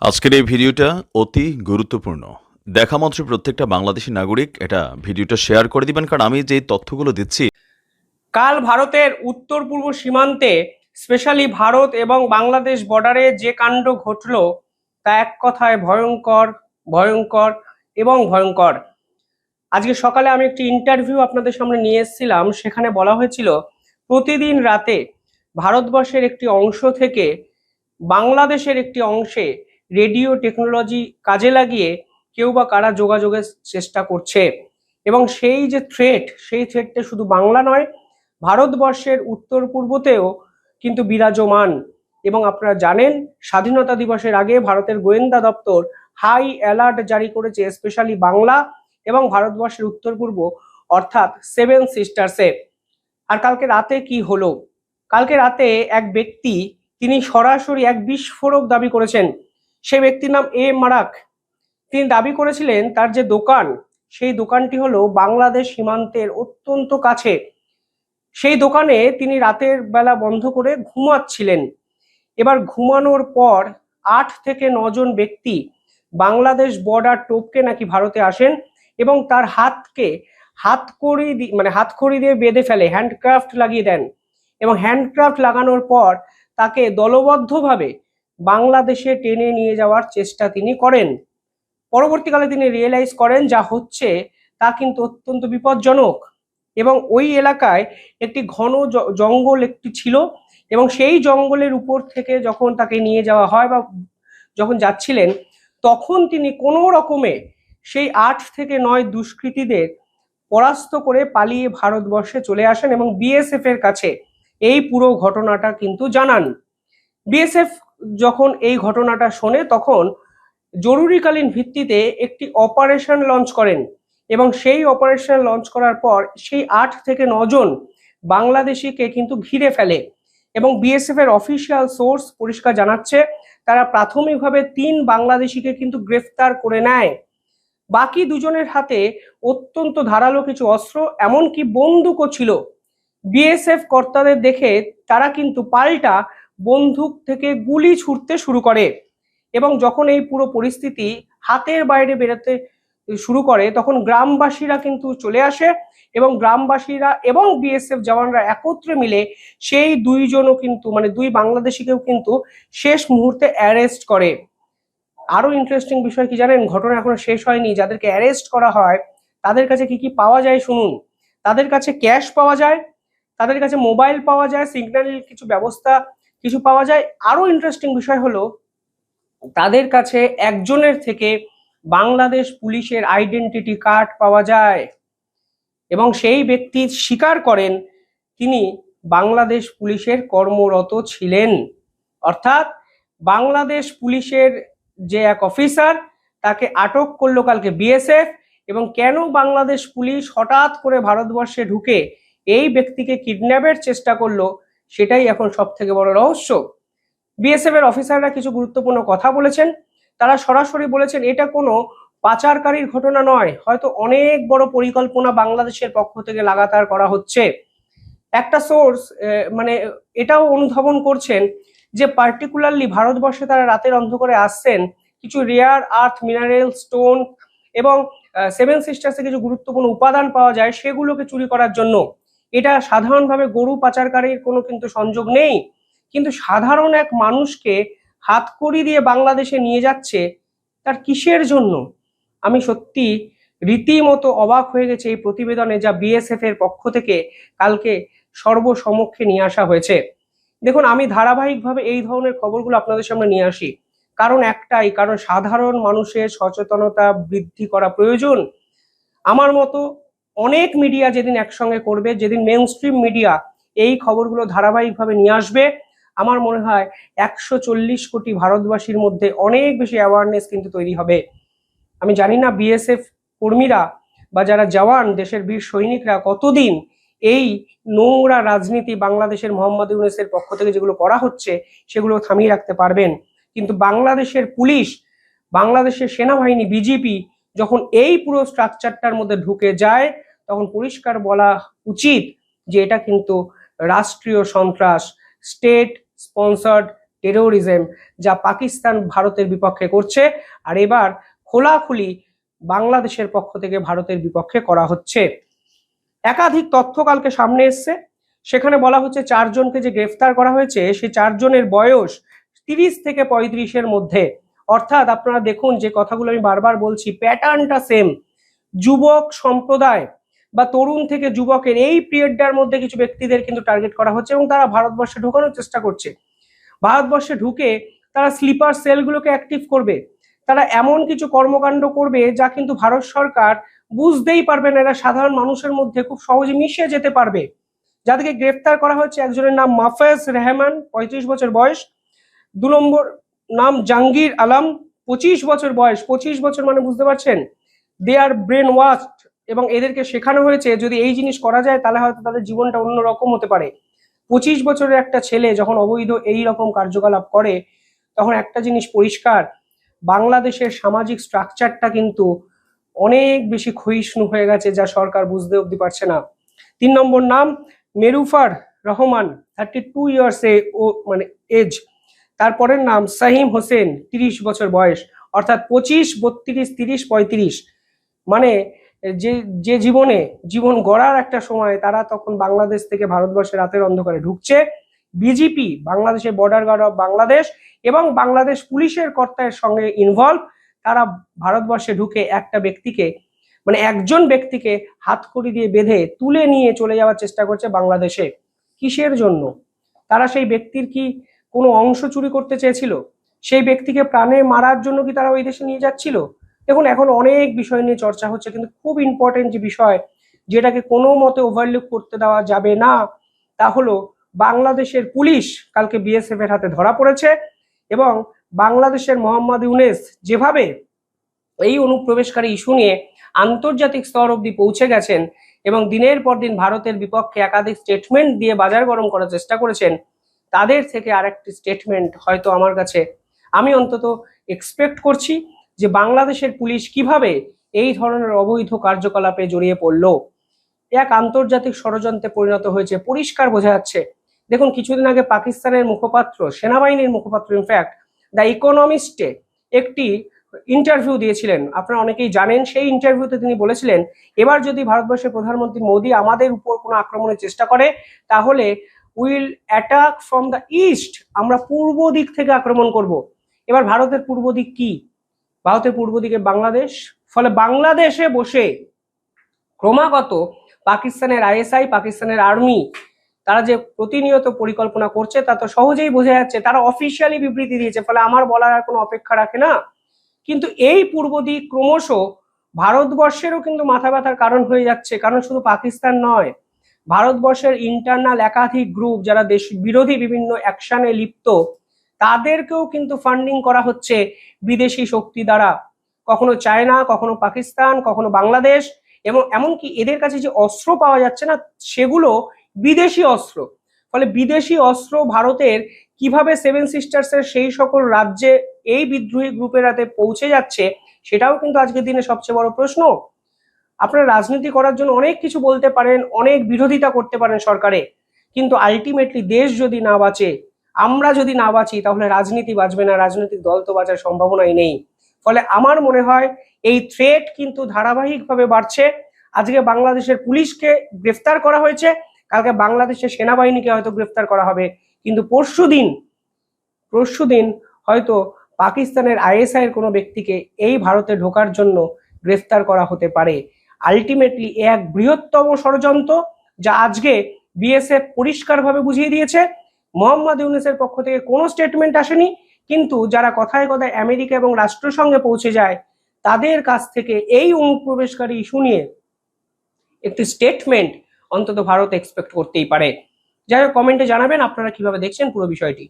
আজকের এই ভিডিওটা অতি গুরুত্বপূর্ণ। দেখা মাত্র প্রত্যেকটা বাংলাদেশি নাগরিক এটা ভিডিওটা শেয়ার করে দিবেন, কারণ আমি যে তথ্যগুলো দিচ্ছি কাল ভারতের উত্তর পূর্ব সীমান্তে স্পেশালি ভারত এবং বাংলাদেশ বর্ডারে যে কাণ্ড ঘটল, তা এক কথায় ভয়ঙ্কর ভয়ঙ্কর এবং ভয়ঙ্কর। আজকে সকালে আমি একটি ইন্টারভিউ আপনাদের সামনে নিয়ে এসেছিলাম, সেখানে বলা হয়েছিল, প্রতিদিন রাতে ভারতবর্ষের একটি অংশ থেকে বাংলাদেশের একটি অংশে রেডিও টেকনোলজি কাজে লাগিয়ে কেউ বা কারা যোগাযোগের চেষ্টা করছে। এবং সেই যে থ্রেট সেই থ্রেটটা শুধু বাংলা নয়, ভারতবর্ষের উত্তর পূর্বতেও কিন্তু বিরাজমান। এবং আপনারা জানেন, স্বাধীনতা দিবসের আগে ভারতের গোয়েন্দা দপ্তর হাই অ্যালার্ট জারি করেছে স্পেশালি বাংলা এবং ভারতবর্ষের উত্তর পূর্ব অর্থাৎ সেভেন সিস্টার্সে আর কালকে রাতে কি হলো? কালকে রাতে এক ব্যক্তি, তিনি সরাসরি এক বিস্ফোরক দাবি করেছেন। সে ব্যক্তির নাম এ মারাক। তিনি দাবি করেছিলেন, তার যে দোকান, সেই দোকানটি হলো বাংলাদেশ সীমান্তের অত্যন্ত কাছে। সেই দোকানে তিনি রাতের বেলা বন্ধ করে ঘুমাচ্ছিলেন। এবার ঘুমানোর পর আট থেকে নজন ব্যক্তি বাংলাদেশ বর্ডার টোপকে নাকি ভারতে আসেন এবং তার হাতকে হাতকড়ি মানে হাতকড়ি দিয়ে বেঁধে ফেলে হ্যান্ডক্রাফট লাগিয়ে দেন এবং হ্যান্ডক্রাফট লাগানোর পর তাকে দলবদ্ধভাবে বাংলাদেশে টেনে নিয়ে যাওয়ার চেষ্টা তিনি করেন। পরবর্তীকালে তিনি রিয়েলাইজ করেন যা হচ্ছে তা কিন্তু অত্যন্ত বিপজ্জনক এবং ওই এলাকায় একটি ঘন জঙ্গল একটি ছিল এবং সেই জঙ্গলের উপর থেকে যখন তাকে নিয়ে যাওয়া হয় বা যখন যাচ্ছিলেন, তখন তিনি কোনো রকমে সেই আট থেকে নয় দুষ্কৃতীদের পরাস্ত করে পালিয়ে ভারতবর্ষে চলে আসেন এবং বিএসএফ এর কাছে এই পুরো ঘটনাটা কিন্তু জানান। বিএসএফ যখন এই ঘটনাটা শোনে, তখন জরুরিকালীন ভিত্তিতে একটি অপারেশন লঞ্চ করেন এবং সেই অপারেশন লঞ্চ করার পর সেই আট থেকে নজন বাংলাদেশিকে কিন্তু ঘিরে ফেলে এবং বিএসএফ এর অফিসিয়াল সোর্স পরিষ্কার জানাচ্ছে, তারা প্রাথমিকভাবে তিন বাংলাদেশিকে কিন্তু গ্রেফতার করে নেয়। বাকি দুজনের হাতে অত্যন্ত ধারালো কিছু অস্ত্র, এমনকি বন্দুকও ছিল। বিএসএফ কর্তাদের দেখে তারা কিন্তু পাল্টা বন্দুক থেকে গুলি ছুটতে শুরু করে এবং যখন এই পুরো পরিস্থিতি হাতের বাইরে বেরোতে শুরু করে, তখন গ্রামবাসীরা কিন্তু চলে আসে এবং গ্রামবাসীরা এবং বিএসএফ জওয়ানরা একত্রে মিলে সেই দুইজনও কিন্তু মানে দুই বাংলাদেশিকেও কিন্তু শেষ মুহূর্তে অ্যারেস্ট করে। আরও ইন্টারেস্টিং বিষয় কি জানেন? ঘটনা এখনও শেষ হয়নি। যাদেরকে অ্যারেস্ট করা হয়, তাদের কাছে কি কি পাওয়া যায় শুনুন? তাদের কাছে ক্যাশ পাওয়া যায়, তাদের কাছে মোবাইল পাওয়া যায় সিগন্যাল কিছু ব্যবস্থা কিছু পাওয়া যায়। আরও ইন্টারেস্টিং বিষয় হলো, তাদের কাছে একজনের থেকে বাংলাদেশ পুলিশের আইডেন্টিটি কার্ড পাওয়া যায় এবং সেই ব্যক্তি স্বীকার করেন তিনি বাংলাদেশ পুলিশের কর্মরত ছিলেন। অর্থাৎ বাংলাদেশ পুলিশের যে এক অফিসার তাকে আটক করল কালকে বিএসএফ এবং কেন বাংলাদেশ পুলিশ হঠাৎ করে ভারতবর্ষে ঢুকে এই ব্যক্তিকে কিডন্যাপের চেষ্টা করল সেটাই এখন সব থেকে বড় রহস্য। বিএসএফ এর অফিসাররা কিছু গুরুত্বপূর্ণ কথা বলেছেন। তারা সরাসরি বলেছেন, এটা কোনো পাচারকারীর ঘটনা নয়। হয়তো অনেক বড় পরিকল্পনা বাংলাদেশের পক্ষ থেকে লাগাতার করা হচ্ছে। একটা সোর্স মানে এটাও অনুধাবন করছেন যে পার্টিকুলারলি ভারতবর্ষে তারা রাতের অন্ধকারে আসছেন কিছু রেয়ার আর্থ মিনারেল স্টোন এবং সেভেন সিস্টার্সে কিছু গুরুত্বপূর্ণ উপাদান পাওয়া যায় সেগুলোকে চুরি করার জন্য। এটা সাধারণভাবে গরু পাচারকারীর কোনো কিন্তু সংযোগ নেই। কিন্তু সাধারণ এক মানুষকে হাতকড়ি দিয়ে বাংলাদেশে নিয়ে যাচ্ছে, তার কিসের জন্য? আমি সত্যি রীতিমতো অবাক হয়ে গেছে এই প্রতিবেদনে যা বিএসএফ এর পক্ষ থেকে কালকে সর্বসমক্ষে নিয়ে আসা হয়েছে। দেখুন, আমি ধারাবাহিকভাবে এই ধরনের খবরগুলো আপনাদের সামনে নিয়ে আসি। কারণ একটাই, কারণ সাধারণ মানুষের সচেতনতা বৃদ্ধি করা প্রয়োজন। আমার মতো অনেক মিডিয়া যেদিন একসঙ্গে করবে, যেদিন মেন স্ট্রিম মিডিয়া এই খবরগুলো ধারাবাহিকভাবে নিয়ে আসবে, আমার মনে হয় একশো চল্লিশ কোটি ভারতবাসীর মধ্যে অনেক বেশি অ্যাওয়ারনেস কিন্তু তৈরি হবে। আমি জানি না বিএসএফ কর্মীরা বা যারা জওয়ান দেশের বীর সৈনিকরা কতদিন এই নোংরা রাজনীতি বাংলাদেশের মোহাম্মদ ইউনুসের পক্ষ থেকে যেগুলো করা হচ্ছে, সেগুলো থামিয়ে রাখতে পারবেন। কিন্তু বাংলাদেশের পুলিশ, বাংলাদেশের সেনাবাহিনী বিজেপি যখন এই পুরো স্ট্রাকচারটার মধ্যে ঢুকে যায়, তখন পরিষ্কার বলা উচিত যে এটা কিন্তু রাষ্ট্রীয় সন্ত্রাস স্টেট স্পন্সার্ড টেরোরিজম যা পাকিস্তান ভারতের বিপক্ষে করছে। আর এবার খোলাখুলি বাংলাদেশের পক্ষ থেকে ভারতের বিপক্ষে করা হচ্ছে। একাধিক তথ্য কালকে সামনে এসছে। সেখানে বলা হচ্ছে চারজনকে যে গ্রেফতার করা হয়েছে সেই চারজনের বয়স তিরিশ থেকে পঁয়ত্রিশের মধ্যে। অর্থাৎ আপনারা দেখুন যে কথাগুলো আমি বারবার বলছি, প্যাটার্নটা সেম যুবক সম্প্রদায় বা তরুণ থেকে যুবকের এই পিরিয়ডটার মধ্যে কিছু ব্যক্তিদের কিন্তু টার্গেট করা হচ্ছে এবং তারা ভারতবর্ষে ঢোকানোর চেষ্টা করছে। ভারতবর্ষে ঢুকে তারা স্লিপার সেলগুলোকে অ্যাক্টিভ করবে। তারা এমন কিছু কর্মকাণ্ড করবে যা কিন্তু ভারত সরকার বুঝতেই পারবে না। এরা সাধারণ মানুষের মধ্যে খুব সহজে মিশে যেতে পারবে। যাদেরকে গ্রেফতার করা হচ্ছে একজনের নাম মাফেজ রেহমান, পঁয়ত্রিশ বছর বয়স, দু নম্বর নাম জাঙ্গির আলম, পঁচিশ বছর বয়স, পঁচিশ বছর মানে বুঝতে পারছেন? দে আর ব্রেন ওয়াস্ট এবং এদেরকে শেখানো হয়েছে, যদি এই জিনিস করা যায়, তাহলে হয়তো তাদের জীবনটা অন্যরকম হতে পারে। পঁচিশ বছরের একটা ছেলে যখন অবৈধ এই রকম কার্যকলাপ করে, তখন একটা জিনিস পরিষ্কার, বাংলাদেশের সামাজিক স্ট্রাকচারটা কিন্তু অনেক বেশি ক্ষয়িষ্ণু হয়ে গেছে, যা সরকার বুঝতে অব্দি পারছে না। তিন নম্বর নাম, মেরুফার রহমান থার্টি টু ইয়ার্স এ ও মানে এজ তারপরের নাম সাহিম হোসেন, তিরিশ বছর বয়স, অর্থাৎ পঁচিশ, বত্রিশ, তিরিশ, পঁয়ত্রিশ। মানে যে যে জীবনে জীবন গড়ার একটা সময় তারা তখন বাংলাদেশ থেকে ভারতবর্ষের রাতের অন্ধকারে ঢুকছে। বিজেপি বাংলাদেশের বর্ডার গার্ড অফ বাংলাদেশ এবং বাংলাদেশ পুলিশের কর্তার সঙ্গে ইনভলভ তারা ভারতবর্ষে ঢুকে একটা ব্যক্তিকে মানে একজন ব্যক্তিকে হাত হাতকড়ি দিয়ে বেঁধে তুলে নিয়ে চলে যাওয়ার চেষ্টা করছে বাংলাদেশে। কিসের জন্য? তারা সেই ব্যক্তির কি কোনো অংশ চুরি করতে চেয়েছিল? সেই ব্যক্তিকে প্রাণে মারার জন্য কি তারা ওই দেশে নিয়ে যাচ্ছিল? দেখুন, এখন অনেক বিষয় নিয়ে চর্চা হচ্ছে, কিন্তু খুব ইম্পর্টেন্ট যে বিষয় যেটাকে কোনো মতে ওভারলুক করতে দেওয়া যাবে না, তা হলো বাংলাদেশের পুলিশ কালকে বিএসএফ এর হাতে ধরা পড়েছে এবং বাংলাদেশের মোহাম্মদ ইউনেস যেভাবে এই অনুপ্রবেশকারী ইস্যু নিয়ে আন্তর্জাতিক স্তর অবধি পৌঁছে গেছেন এবং দিনের পর দিন ভারতের বিপক্ষে একাধিক স্টেটমেন্ট দিয়ে বাজার গরম করার চেষ্টা করেছেন তাদের থেকে আরেকটি স্টেটমেন্ট হয়তো আমার কাছে আমি অন্তত এক্সপেক্ট করছি যে বাংলাদেশের পুলিশ কীভাবে এই ধরনের অবৈধ কার্যকলাপে জড়িয়ে পড়ল। এক আন্তর্জাতিক ষড়যন্ত্রে পরিণত হয়েছে, পরিষ্কার বোঝা যাচ্ছে। দেখুন, কিছুদিন আগে পাকিস্তানের মুখপাত্র, সেনাবাহিনীর মুখপাত্র ইনফ্যাক্ট দ্য ইকোনমিস্টে একটি ইন্টারভিউ দিয়েছিলেন। আপনারা অনেকেই জানেন, সেই ইন্টারভিউতে তিনি বলেছিলেন, এবার যদি ভারতবর্ষের প্রধানমন্ত্রী মোদী আমাদের উপর কোনো আক্রমণের চেষ্টা করে, তাহলে will attack from the east. আমরা পূর্ব দিক থেকে আক্রমণ করব। এবার ভারতের পূর্ব দিক কি? ভারতের পূর্ব দিকে বাংলাদেশ। ফলে বাংলাদেশে বসে ক্রমাগত পাকিস্তানের আইএসআই, পাকিস্তানের আর্মি, তারা যে প্রতিনিয়ত পরিকল্পনা করছে, তা তো সহজেই বোঝা যাচ্ছে। তারা অফিসিয়ালি বিবৃতি দিয়েছে, ফলে আমার বলার আর কোনো অপেক্ষা রাখে না। কিন্তু এই পূর্ব দিক ক্রমশ ভারতবর্ষেরও কিন্তু মাথা ব্যথার কারণ হয়ে যাচ্ছে, কারণ শুধু পাকিস্তান নয়। ভারতবর্ষের ইন্টারনাল একাধিক গ্রুপ যারা দেশ বিরোধী বিভিন্ন অ্যাকশনে লিপ্ত, তাদেরকেও কিন্তু ফান্ডিং করা হচ্ছে বিদেশি শক্তি দ্বারা। কখনো চায়না, কখনো পাকিস্তান, কখনো বাংলাদেশ এবং এমনকি এদের কাছে যে অস্ত্র পাওয়া যাচ্ছে না, সেগুলো বিদেশি অস্ত্র। ফলে বিদেশি অস্ত্র ভারতের কীভাবে সেভেন সিস্টার্সের সেই সকল রাজ্যে এই বিদ্রোহী গ্রুপের হাতে পৌঁছে যাচ্ছে, সেটাও কিন্তু আজকের দিনে সবচেয়ে বড় প্রশ্ন। আপনারা রাজনীতি করার জন্য অনেক কিছু বলতে পারেন, অনেক বিরোধিতা করতে পারেন সরকারে। কিন্তু আলটিমেটলি দেশ যদি না বাঁচে, আমরা যদি না বাঁচি, তাহলে রাজনীতি বাঁচবে না, রাজনৈতিক দল তো বাঁচার সম্ভাবনাই নেই। ফলে আমার মনে হয় এই থ্রেট কিন্তু ধারাবাহিকভাবে বাড়ছে। আজকে বাংলাদেশের পুলিশকে গ্রেফতার করা হয়েছে, কালকে বাংলাদেশের সেনাবাহিনীকে হয়তো গ্রেফতার করা হবে। কিন্তু পরশু দিন পরশু দিন হয়তো পাকিস্তানের আইএসআই এর কোনো ব্যক্তিকে এই ভারতে ঢোকার জন্য গ্রেফতার করা হতে পারে। আলটিমেটলি এক বৃহত্তম ষড়যন্ত্র যা আজকে বিএসএফ পরিষ্কারভাবে বুঝিয়ে দিয়েছে। মোহাম্মদ ইউনুসের পক্ষ থেকে কোনো স্টেটমেন্ট আসেনি, কিন্তু যারা কথায় কথায় আমেরিকা এবং রাষ্ট্রসংঘে পৌঁছে যায়, তাদের কাছ থেকে এই অনুপ্রবেশকারী ইস্যু নিয়ে একটি স্টেটমেন্ট অন্তত ভারত এক্সপেক্ট করতেই পারে। যাই হোক কমেন্টে জানাবেন, আপনারা কীভাবে দেখছেন পুরো বিষয়টি।